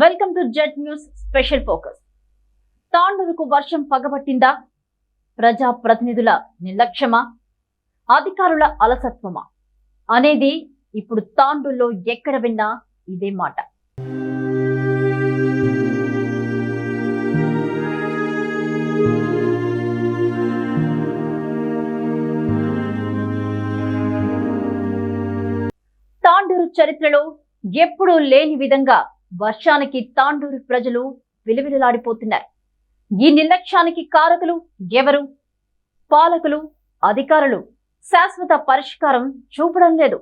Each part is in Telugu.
Welcome to Z news special focus. తాండూరుకు వర్షం పగబట్టిందా? ప్రజా ప్రతినిధుల నిర్లక్ష్యమా? అధికారుల అలసత్వమా? అనేది ఇప్పుడు తాండూరులో ఎక్కడ విన్నా ఇదే మాట. తాండూరు చరిత్రలో ఎప్పుడూ లేని విధంగా వర్షానికి తాండూరు ప్రజలు విలువిలలాడిపోతున్నారు. ఈ నిర్లక్ష్యానికి కారకులు ఎవరు? పాలకులు అధికారులు. శాశ్వత పరిష్కారం చూపడం లేదు.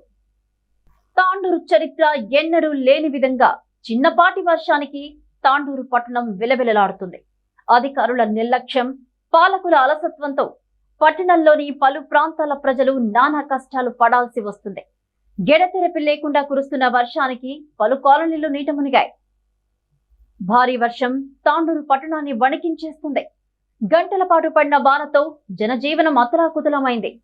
తాండూరు చరిత్ర ఎన్నడూ లేని విధంగా చిన్నపాటి వర్షానికి తాండూరు పట్టణం విలవిలలాడుతుంది. అధికారుల నిర్లక్ష్యం పాలకుల అలసత్వంతో పట్టణంలోని పలు ప్రాంతాల ప్రజలు నానా కష్టాలు పడాల్సి వస్తుంది. గెడతెరపి లేకుండా కురుస్తున్న వర్షానికి పలు కాలనీలు నీట మునిగాయి. భారీ వర్షం తాండూరు పట్టణాన్ని వణికించేస్తుంది. గంటల పాటు పడిన వానతో జనజీవనం అతలాకుతలమైంది.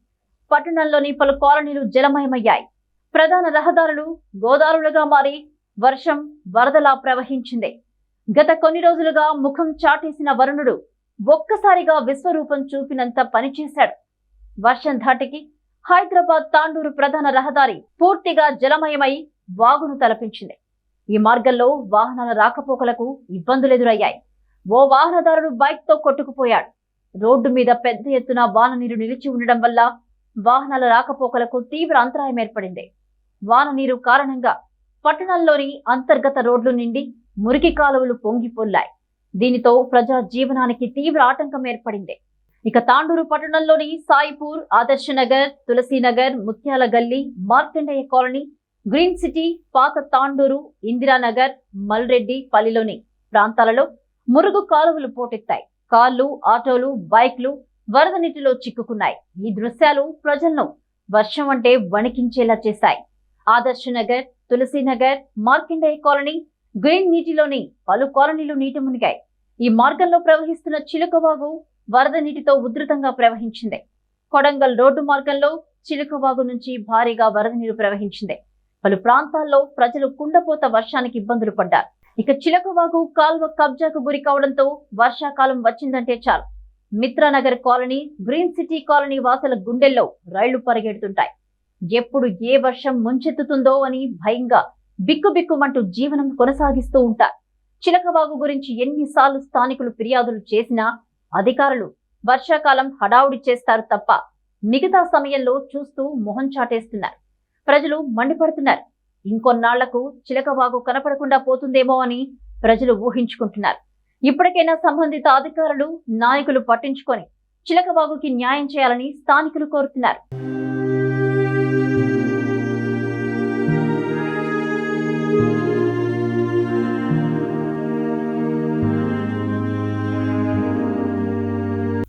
పట్టణంలోని పలు కాలనీలు జలమయమయ్యాయి. ప్రధాన రహదారులు గోదావరులుగా మారి వర్షం వరదలా ప్రవహించింది. గత కొన్ని రోజులుగా ముఖం చాటేసిన వరుణుడు ఒక్కసారిగా విశ్వరూపం చూపినంత పనిచేశాడు. వర్షం ధాటికి హైదరాబాద్ తాండూరు ప్రధాన రహదారి పూర్తిగా జలమయమై వాగును తలపించింది. ఈ మార్గంలో వాహనాల రాకపోకలకు ఇబ్బందులు ఎదురయ్యాయి ఓ వాహనదారుడు బైక్తో కొట్టుకుపోయాడు. రోడ్డు మీద పెద్ద ఎత్తున వాన నీరు నిలిచి ఉండడం వల్ల వాహనాల రాకపోకలకు తీవ్ర అంతరాయం ఏర్పడింది. వాన నీరు కారణంగా పట్టణంలోని అంతర్గత రోడ్లు నిండి మురికి కాలువలు పొంగిపొల్లాయి దీనితో ప్రజా జీవనానికి తీవ్ర ఆటంకం ఏర్పడింది. ఇక తాండూరు పట్టణంలోని Saipur Adarshnagar Tulsinagar Muthyala Galli Markandeya colony green city పాత తాండూరు ఇందిరానగర్ మల్రెడ్డి పల్లిలోని ప్రాంతాలలో మురుగు కాలువలు పోటెత్తాయి. కార్లు ఆటోలు బైక్లు వరద నీటిలో చిక్కుకున్నాయి. ఈ దృశ్యాలు ప్రజలను వర్షం అంటే వణికించేలా చేశాయి. ఆదర్శనగర్ తులసీనగర్ మార్కండేయ కాలనీ గ్రీన్ నీటిలోని పలు కాలనీలు నీట మునిగాయి. ఈ మార్గంలో ప్రవహిస్తున్న చిలుకవాగు వరద నీటితో ఉధృతంగా ప్రవహించింది. కొడంగల్ రోడ్డు మార్గంలో చిలుకవాగు నుంచి భారీగా వరద నీరు ప్రవహించింది. పలు ప్రాంతాల్లో ప్రజలు కుండపోత వర్షానికి ఇబ్బందులు పడ్డారు. ఇక చిలకవాగు కాల్వ కబ్జాకు గురి కావడంతో వర్షాకాలం వచ్చిందంటే చాలు. Mitranagar colony green city colony వాసుల గుండెల్లో రైళ్ళు పరిగెడుతుంటాయి. ఎప్పుడు ఏ వర్షం ముంచెత్తుతుందో అని భయంగా బిక్కుబిక్కుమంటూ జీవనం కొనసాగిస్తూ ఉంటారు. చిలకవాగు గురించి ఎన్నిసార్లు స్థానికులు ఫిర్యాదులు చేసినా అధికారులు వర్షాకాలం హడావుడి చేస్తారు తప్ప మిగతా సమయంలో చూస్తూ మొహం చాటేస్తున్నారు. ప్రజలు మండిపడుతున్నారు. ఇంకొన్నాళ్ళకు చిలకవాగు కనపడకుండా పోతుందేమో అని ప్రజలు ఊహించుకుంటున్నారు. ఇప్పటికైనా సంబంధిత అధికారులు నాయకులు పట్టించుకొని చిలకవాగుకి న్యాయం చేయాలని స్థానికులు కోరుతున్నారు.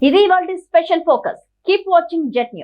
ఇది వాళ్ళ special focus keep watching Z news